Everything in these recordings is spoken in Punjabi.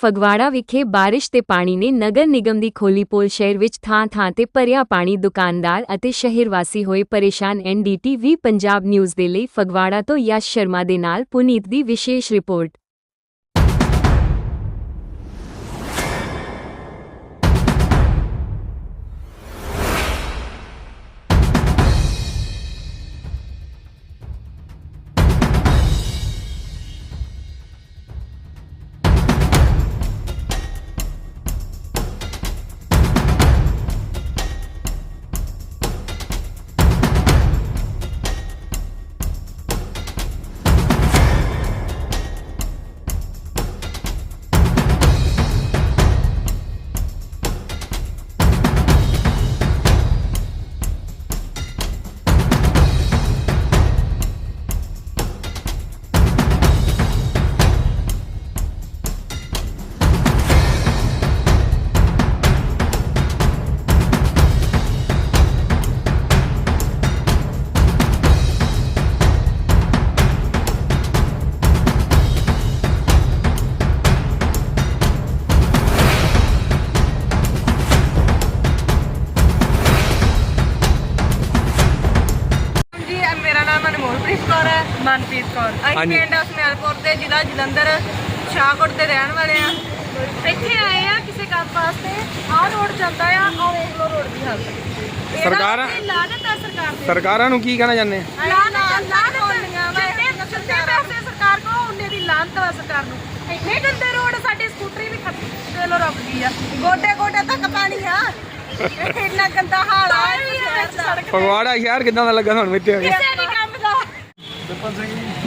ਫਗਵਾੜਾ ਵਿਖੇ ਬਾਰਿਸ਼ ਤੇ ਪਾਣੀ ਨੇ ਨਗਰ ਨਿਗਮ ਦੀ ਖੋਲੀਪੋਲ ਸ਼ਹਿਰ ਵਿੱਚ ਥਾਂ-ਥਾਂ ਤੇ ਭਰਿਆ ਪਾਣੀ ਦੁਕਾਨਦਾਰ ਅਤੇ ਸ਼ਹਿਰ ਵਾਸੀ ਹੋਏ ਪਰੇਸ਼ਾਨ ਐਨਡੀਟੀਵੀ ਪੰਜਾਬ ਨਿਊਜ਼ ਦੇ ਲਈ ਫਗਵਾੜਾ ਤੋਂ ਯਸ਼ ਸ਼ਰਮਾ ਦੇ ਨਾਲ ਪੁਨੀਤ ਦੀ ਵਿਸ਼ੇਸ਼ ਰਿਪੋਰਟ। ਮਨਪ੍ਰੀਤ ਕੌਰ। ਅਸੀਂ ਹਾਂਜੀ। ਪਿੰਡ ਉਸਮੇਲਪੁਰ ਦੇ ਜ਼ਿਲ੍ਹਾ ਜਲੰਧਰ ਸ਼ਾਹਕੋਟ ਦੇ ਰਹਿਣ ਵਾਲੇ ਆ ਇੱਥੇ ਆਏ ਆ ਕਿਸੇ ਕੰਮ ਵਾਸਤੇ। ਆਹ ਰੋਡ ਜਾਂਦਾ ਆ ਔਰ ਇਹ ਲੋ ਰੋਡ ਦੀ ਹਾਲਤ। ਇਹਦਾ ਸਰਕਾਰ- ਕੋਈ ਲਾਨਤ ਆ ਸਰਕਾਰ ਦੇ। ਸਰਕਾਰਾਂ ਨੂੰ ਕੀ ਕਹਿਣਾ ਚਾਹੁੰਦੇ ਆ? ਲਾਨਤ ਲਾਨਤ ਹੋਣੀਆਂ ਵਾ ਜਿੰਨੇ ਪੈਸੇ ਸਰਕਾਰ ਕੋ ਉਹਨੇ ਦੀ ਲਾਨਤ ਵਾ ਸਰਕਾਰ ਨੂੰ। ਇੰਨੇ ਗੰਦੇ ਰੋਡ ਸਾਡੀ ਸਕੂਟਰੀ ਵੀ ਖੱਤੇ ਲੋ ਰੁਕ ਗਈ ਆ। ਗੋਡੇ ਗੋਡੇ ਤੱਕ ਪਾਣੀ ਆ। ਇੰਨਾ ਗੰਦਾ ਹਾਲ ਆ ਇਸ ਸੜਕ ਤੇ। ਫਗਵਾੜਾ ਸ਼ਹਿਰ ਕਿਦਾਂ ਦਾ ਲੱਗਾ ਤੁਹਾਨੂੰ ਇੱਥੇ ਆ ਕੇ? ਕਿਸੇ ਦਾ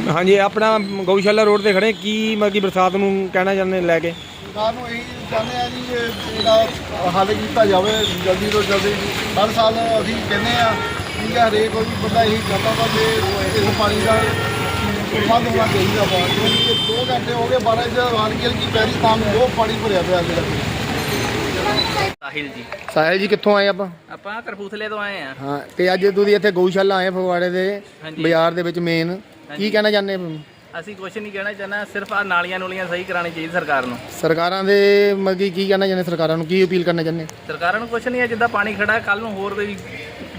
ਹਾਂਜੀ ਆਪਣਾ ਗਊਸ਼ਾਲਾ ਰੋਡ ਤੇ ਖੜੇ। ਕੀ ਮਤਲਬ ਕਿ ਬਰਸਾਤ ਨੂੰ ਕਹਿਣਾ ਚਾਹੁੰਦੇ ਲੈ ਕੇ? ਸਰਕਾਰ ਨੂੰ ਇਹੀ ਚਾਹੁੰਦੇ ਆ ਜੀ ਇਹਦਾ ਹੱਲ ਕੀਤਾ ਜਾਵੇ ਜਲਦੀ ਤੋਂ ਜਲਦੀ। ਹਰ ਸਾਲ ਅਸੀਂ ਕਹਿੰਦੇ ਆ ਠੀਕ ਹੈ ਹਰੇਕ ਕੋਈ ਬੰਦਾ ਇਹੀ ਚਾਹੁੰਦਾ ਵਾ ਕਿ ਇਸ ਪਾਣੀ ਦਾ ਬੰਦ ਹੋਣਾ ਚਾਹੀਦਾ ਵਾ। ਕਿਉਂਕਿ 2 ਘੰਟੇ ਹੋ ਗਏ 12 ਜਦ ਵਾਲਗੀਲ ਕੀ ਪੈਰੀ ਤਾਂ ਉਹ ਪਾਣੀ ਭਰਿਆ ਪਿਆ ਅੱਗੇ ਲੱਗੇ ਸਾਹਿਲ ਜੀ। ਸਾਹਿਲ ਜੀ ਕਿੱਥੋਂ ਆਏ ਆਪਾਂ? ਆਪਾਂ ਕਰਪੂਥਲੇ ਤੋਂ ਆਏ ਆ। ਹਾਂ ਤੇ ਅੱਜ ਤੁਸੀਂ ਇੱਥੇ ਗਊਸ਼ਾਲਾ ਆਏ ਫਗਵਾੜੇ ਦੇ ਹਾਂਜੀ। ਬਾਜ਼ਾਰ ਦੇ ਵਿੱਚ ਮੇਨ ਕੀ। ਕਹਿਣਾ ਚਾਹੁੰਦੇ ਆ? ਅਸੀਂ ਕੁਝ ਨਹੀਂ ਕਹਿਣਾ ਚਾਹੁੰਦਾ ਸਿਰਫ ਆ ਨਾਲੀਆਂ ਨੂਲੀਆਂ ਸਹੀ ਕਰਾਉਣੀ ਚਾਹੀਦੀ ਸਰਕਾਰ ਨੂੰ। ਸਰਕਾਰਾਂ ਦੇ ਮਤਲਬ ਕਿ ਕੀ ਕਹਿਣਾ ਚਾਹੁੰਦੇ ਸਰਕਾਰਾਂ ਨੂੰ? ਕੀ ਅਪੀਲ ਕਰਨਾ ਚਾਹੁੰਦੇ? ਸਰਕਾਰਾਂ ਨੂੰ ਕੁਝ ਨਹੀਂ ਹੈ ਜਿੱਦਾਂ ਪਾਣੀ ਖੜਾ ਕੱਲ ਨੂੰ ਹੋਰ ਕੋਈ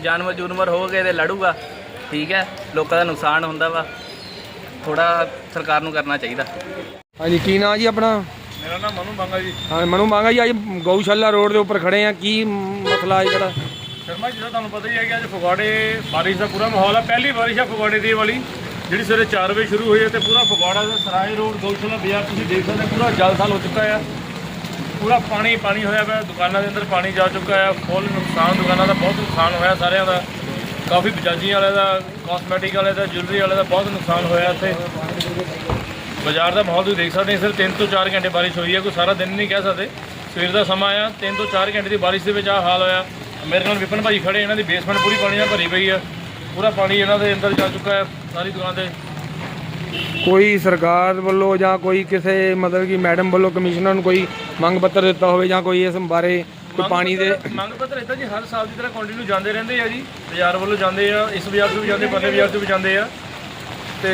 ਜਾਨਵਰ ਜੂਨਵਰ ਹੋ ਗਏ ਤੇ ਲੜੂਗਾ। ਠੀਕ ਹੈ ਲੋਕਾਂ ਦਾ ਨੁਕਸਾਨ ਹੁੰਦਾ ਵਾ। ਥੋੜਾ ਸਰਕਾਰ ਨੂੰ ਕਰਨਾ ਚਾਹੀਦਾ। ਹਾਂਜੀ ਕੀ ਨਾਂ ਜੀ ਆਪਣਾ? ਮੇਰਾ ਨਾਮ ਮਨੂ ਮੰਗਾ ਜੀ। ਹਾਂ ਮਨੂ ਮੰਗਾ ਜੀ ਅੱਜ ਗਊਸ਼ਾਲਾ ਰੋਡ ਦੇ ਉੱਪਰ ਖੜੇ ਆ। ਕੀ ਮਸਲਾ ਹੈ ਜਿਹੜਾ? ਸ਼ਰਮਾ ਜੀ ਦਾ ਤੁਹਾਨੂੰ ਪਤਾ ਹੀ ਹੈ ਕਿ ਅੱਜ ਫਗਵਾੜੇ ਬਾਰਿਸ਼ ਦਾ ਪੂਰਾ ਮਾਹੌਲ ਹੈ ਪਹਿਲੀ ਬਾਰਿਸ਼ ਹੈ ਫਗਵਾੜੇ ਦੀ ਵਾਲੀ ਜਿਹੜੀ ਸਵੇਰੇ 4 ਵਜੇ ਸ਼ੁਰੂ ਹੋਈ ਹੈ ਤੇ ਪੂਰਾ ਫਗਵਾੜਾ ਦਾ ਸਰਾਏ ਰੋਡ ਗਊਸ਼ਾਲਾ ਬਾਜ਼ਾਰ ਤੁਸੀਂ ਦੇਖ ਸਕਦੇ ਪੂਰਾ ਜਲਥਲ ਹੋ ਚੁੱਕਾ ਹੈ। ਪੂਰਾ ਪਾਣੀ ਪਾਣੀ ਹੋਇਆ ਪਿਆ। ਦੁਕਾਨਾਂ ਦੇ ਅੰਦਰ ਪਾਣੀ ਜਾ ਚੁੱਕਾ ਹੈ। ਫੁੱਲ ਨੁਕਸਾਨ ਦੁਕਾਨਾਂ ਦਾ ਬਹੁਤ ਨੁਕਸਾਨ ਹੋਇਆ ਸਾਰਿਆਂ ਦਾ। ਕਾਫੀ ਬਜਾਜੀ ਵਾਲੇ ਦਾ ਕਾਸਮੈਟਿਕ ਵਾਲੇ ਦਾ ਜੁਐਲਰੀ ਵਾਲੇ ਦਾ ਬਹੁਤ ਨੁਕਸਾਨ ਹੋਇਆ ਇੱਥੇ। ਬਾਜ਼ਾਰ ਦਾ ਮਾਹੌਲ ਤੁਸੀਂ ਦੇਖ ਸਕਦੇ ਹੋ ਸਿਰ 3 ਤੋਂ 4 ਘੰਟੇ ਬਾਰਿਸ਼ ਹੋਈ ਹੈ ਕੋਈ ਸਾਰਾ ਦਿਨ ਨਹੀਂ ਕਹਿ ਸਕਦੇ। ਸਵੇਰ ਦਾ ਸਮਾਂ ਆ 3 ਤੋਂ 4 ਘੰਟੇ ਦੀ ਬਾਰਿਸ਼ ਦੇ ਵਿੱਚ ਆ ਹਾਲ ਹੋਇਆ। ਮੇਰੇ ਨਾਲ ਵਿਪਨ ਭਾਈ ਖੜੇ ਇਹਨਾਂ ਦੀ ਬੇਸਮੈਂਟ ਪੂਰੀ ਪਾਣੀ ਨਾਲ ਭਰੀ ਪਈ ਆ। ਪੂਰਾ ਪਾਣੀ ਇਹਨਾਂ ਦੇ ਅੰਦਰ ਜਾ ਚੁੱਕਾ ਹੈ ਸਾਰੀ ਦੁਕਾਨ ਤੇ। ਕੋਈ ਸਰਕਾਰ ਵੱਲੋਂ ਜਾਂ ਕੋਈ ਕਿਸੇ ਮਤਲਬ ਕਿ ਮੈਡਮ ਵੱਲੋਂ ਕਮਿਸ਼ਨਰ ਨੂੰ ਕੋਈ ਮੰਗ ਪੱਤਰ ਦਿੱਤਾ ਹੋਵੇ ਜਾਂ ਕੋਈ ਇਸ ਬਾਰੇ ਕੋਈ ਪਾਣੀ ਦੇ ਮੰਗ ਪੱਤਰ ਇਦਾਂ ਜੀ ਹਰ ਸਾਲ ਦੀ ਤਰ੍ਹਾਂ ਕੰਟੀਨਿਊ ਜਾਂਦੇ ਰਹਿੰਦੇ ਆ ਜੀ। ਬਾਜ਼ਾਰ ਵੱਲੋਂ ਜਾਂਦੇ ਆ ਇਸ ਬਾਜ਼ਾਰ ਤੋਂ ਵੀ ਜਾਂਦੇ ਪਰਲੇ ਬਾਜ਼ਾਰ ਤੋਂ ਵੀ ਜਾਂਦੇ ਆ। ਤੇ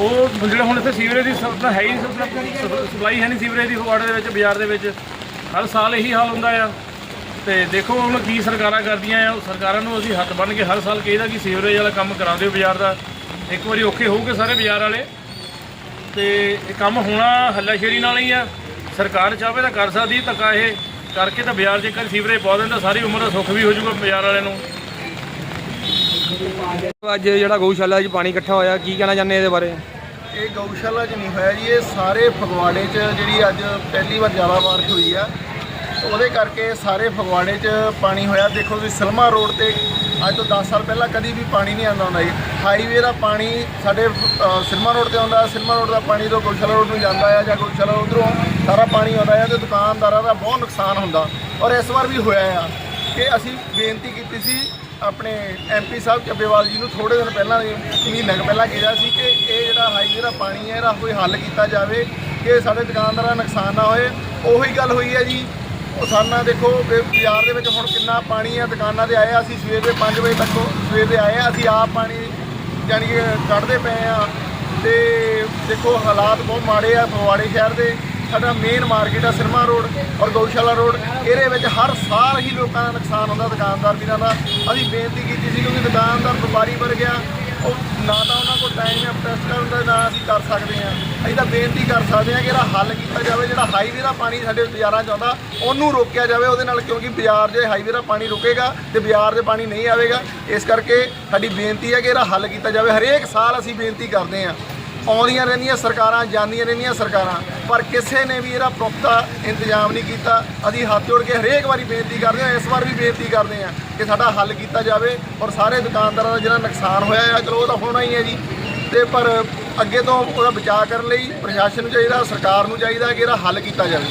ਉਹ ਜਿਹੜਾ ਹੁਣ ਇੱਥੇ ਸੀਵਰੇਜ ਦੀ ਸਪਲਾਈ ਹੈ ਹੀ ਨਹੀਂ, ਸਪਲਾਈ ਹੈ ਨਹੀਂ ਸੀਵਰੇਜ ਦੀ ਫਗਵਾੜੇ ਦੇ ਵਿੱਚ, ਬਾਜ਼ਾਰ ਦੇ ਵਿੱਚ। ਹਰ ਸਾਲ ਇਹੀ ਹਾਲ ਹੁੰਦਾ ਆ। ਤੇ ਦੇਖੋ ਹੁਣ ਕੀ ਸਰਕਾਰਾਂ ਕਰਦੀਆਂ ਆ। ਸਰਕਾਰਾਂ ਨੂੰ ਅਸੀਂ ਹੱਥ ਬੰਨ੍ਹ ਕੇ ਹਰ ਸਾਲ ਕਹੀਦਾ ਕਿ ਸੀਵਰੇਜ ਵਾਲਾ ਕੰਮ ਕਰਾ ਦਿਓ ਬਾਜ਼ਾਰ ਦਾ। ਇੱਕ ਵਾਰੀ ਔਖੇ ਹੋਊਗੇ ਸਾਰੇ ਬਾਜ਼ਾਰ ਵਾਲੇ। ਤੇ ਇਹ ਕੰਮ ਹੋਣਾ ਹੱਲਾਸ਼ੇਰੀ ਨਾਲ ਹੀ ਆ। ਸਰਕਾਰ ਚਾਹਵੇ ਤਾਂ ਕਰ ਸਕਦੀ ਧੱਕਾ ਇਹ। ਕਰਕੇ ਤਾਂ ਬਾਜ਼ਾਰ 'ਚ ਇੱਕ ਵਾਰੀ ਸੀਵਰੇਜ ਪਾ ਦਿੰਦਾ, ਸਾਰੀ ਉਮਰ ਦਾ ਸੁੱਖ ਵੀ ਹੋ ਜਾਊਗਾ ਬਾਜ਼ਾਰ ਵਾਲਿਆਂ ਨੂੰ। ਅੱਜ ਜਿਹੜਾ ਗਊਸ਼ਾਲਾ 'ਚ ਪਾਣੀ ਇਕੱਠਾ ਹੋਇਆ ਕੀ ਕਹਿਣਾ ਚਾਹੁੰਦੇ ਇਹਦੇ ਬਾਰੇ? ਇਹ ਗਊਸ਼ਾਲਾ 'ਚ ਨਹੀਂ ਹੋਇਆ ਜੀ ਇਹ ਸਾਰੇ ਫਗਵਾੜੇ 'ਚ ਜਿਹੜੀ ਅੱਜ ਪਹਿਲੀ ਵਾਰ ਜ਼ਿਆਦਾ ਬਾਰਿਸ਼ ਹੋਈ ਆ। ਉਹਦੇ ਕਰਕੇ ਸਾਰੇ ਫਗਵਾੜੇ 'ਚ ਪਾਣੀ ਹੋਇਆ। ਦੇਖੋ ਤੁਸੀਂ ਸਲਮਾ ਰੋਡ ਤੇ ਅੱਜ ਤੋਂ 10 ਸਾਲ ਪਹਿਲਾਂ ਕਦੀ ਵੀ ਪਾਣੀ ਨਹੀਂ ਆਉਂਦਾ ਹੁੰਦਾ ਜੀ। ਹਾਈਵੇ ਦਾ ਪਾਣੀ ਸਾਡੇ ਅ, ਸਿਲਮਾ ਰੋਡ ਤੇ ਆਉਂਦਾ ਸਿਲਮਾ ਰੋਡ ਦਾ ਪਾਣੀ ਤੋਂ ਗਊਸ਼ਾਲਾ ਰੋਡ ਨੂੰ ਜਾਂਦਾ ਆ ਜਾਂ ਗਊਸ਼ਾਲਾ ਉਧਰੋਂ ਸਾਰਾ ਪਾਣੀ ਆਉਂਦਾ ਆ ਤੇ ਦੁਕਾਨਦਾਰਾਂ ਦਾ ਬਹੁਤ ਨੁਕਸਾਨ ਹੁੰਦਾ। ਔਰ ਇਸ ਵਾਰ ਵੀ ਹੋਇਆ ਆ। ਕਿ ਅਸੀਂ ਬੇਨਤੀ ਕੀਤੀ ਸੀ ਆਪਣੇ ਐਮਪੀ ਸਾਹਿਬ ਚੱਬੇਵਾਲ ਜੀ ਨੂੰ ਥੋੜੇ ਦਿਨ ਪਹਿਲਾਂ ਮਹੀਨਾ ਕੁ ਪਹਿਲਾਂ ਕਿਹਾ ਸੀ ਕਿ ਇਹ ਜਿਹੜਾ ਹਾਈਵੇ ਦਾ ਪਾਣੀ ਹੈ ਇਹਦਾ ਕੋਈ ਹੱਲ ਕੀਤਾ ਜਾਵੇ ਕਿ ਸਾਡੇ ਦੁਕਾਨਦਾਰਾਂ ਦਾ ਨੁਕਸਾਨ ਨਾ ਹੋਏ। ਉਹੀ ਗੱਲ ਹੋਈ ਹੈ ਜੀ। ਉਹ ਸਾਨਾ ਦੇਖੋ ਬਾਜ਼ਾਰ ਦੇ ਵਿੱਚ ਹੁਣ ਕਿੰਨਾ ਪਾਣੀ ਹੈ ਦੁਕਾਨਾਂ ਤੇ ਆਏ ਅਸੀਂ ਸਵੇਰ ਦੇ 5 ਵਜੇ ਤੱਕ ਸਵੇਰ ਦੇ ਆਏ ਆ, ਅਸੀਂ ਆਪ ਪਾਣੀ ਯਾਨੀ ਕਿ ਕੱਢਦੇ ਪਏ ਆ। ਤੇ ਦੇਖੋ ਹਾਲਾਤ ਬਹੁਤ ਮਾੜੇ ਆ ਫਗਵਾੜੇ ਸ਼ਹਿਰ ਦੇ। ਸਾਡਾ ਮੇਨ ਮਾਰਕੀਟ ਆ ਸਿਨੇਮਾ ਰੋਡ ਔਰ ਗਊਸ਼ਾਲਾ ਰੋਡ। ਇਹਦੇ ਵਿੱਚ ਹਰ ਸਾਲ ਹੀ ਲੋਕਾਂ ਦਾ ਨੁਕਸਾਨ ਹੁੰਦਾ ਦੁਕਾਨਦਾਰ ਵੀਰਾਂ ਦਾ। ਅਸੀਂ ਬੇਨਤੀ ਕੀਤੀ ਸੀ ਕਿਉਂਕਿ ਦੁਕਾਨਦਾਰ ਵਪਾਰੀ ਵਰ ਗਿਆ। ਉਹ ਨਾ ਤਾਂ ਉਹਨਾਂ ਕੋਲ ਟਾਈਮ ਹੈ ਪ੍ਰੋਟੈਸਟ ਕਰਨ ਦਾ ਨਾ ਅਸੀਂ ਕਰ ਸਕਦੇ ਹਾਂ। ਅਸੀਂ ਤਾਂ ਬੇਨਤੀ ਕਰ ਸਕਦੇ ਹਾਂ ਕਿ ਇਹਦਾ ਹੱਲ ਕੀਤਾ ਜਾਵੇ। ਜਿਹੜਾ ਹਾਈਵੇ ਦਾ ਪਾਣੀ ਸਾਡੇ ਬਾਜ਼ਾਰਾਂ 'ਚ ਆਉਂਦਾ, ਉਹਨੂੰ ਰੋਕਿਆ ਜਾਵੇ ਉਹਦੇ ਨਾਲ ਕਿਉਂਕਿ ਬਾਜ਼ਾਰ ਦੇ ਹਾਈਵੇ ਦਾ ਪਾਣੀ ਰੁਕੇਗਾ ਤੇ ਬਾਜ਼ਾਰ ਦੇ ਪਾਣੀ ਨਹੀਂ ਆਵੇਗਾ। ਇਸ ਕਰਕੇ ਸਾਡੀ ਬੇਨਤੀ ਹੈ ਕਿ ਇਹਦਾ ਹੱਲ ਕੀਤਾ ਜਾਵੇ। ਹਰੇਕ ਸਾਲ ਅਸੀਂ ਬੇਨਤੀ ਕਰਦੇ ਹਾਂ। ਆਉਂਦੀਆਂ ਰਹਿੰਦੀਆਂ ਸਰਕਾਰਾਂ, ਜਾਂਦੀਆਂ ਰਹਿੰਦੀਆਂ ਸਰਕਾਰਾਂ। ਪਰ ਕਿਸੇ ਨੇ ਵੀ ਇਹਦਾ ਪੁਖਤਾ ਇੰਤਜ਼ਾਮ ਨਹੀਂ ਕੀਤਾ। ਅਸੀਂ ਹੱਥ ਜੋੜ ਕੇ ਹਰੇਕ ਵਾਰੀ ਬੇਨਤੀ ਕਰਦੇ ਹਾਂ, ਇਸ ਵਾਰ ਵੀ ਬੇਨਤੀ ਕਰਦੇ ਹਾਂ ਕਿ ਸਾਡਾ ਹੱਲ ਕੀਤਾ ਜਾਵੇ ਔਰ ਸਾਰੇ ਦੁਕਾਨਦਾਰਾਂ ਦਾ ਜਿਹੜਾ ਨੁਕਸਾਨ ਹੋਇਆ ਹੈ, ਚਲੋ ਉਹ ਤਾਂ ਹੋਣਾ ਹੀ ਹੈ ਜੀ। ਤੇ ਪਰ ਅੱਗੇ ਤੋਂ ਉਹਦਾ ਬਚਾਅ ਕਰਨ ਲਈ ਪ੍ਰਸ਼ਾਸਨ ਨੂੰ ਚਾਹੀਦਾ, ਸਰਕਾਰ ਨੂੰ ਚਾਹੀਦਾ ਕਿ ਇਹਦਾ ਹੱਲ ਕੀਤਾ ਜਾਵੇ।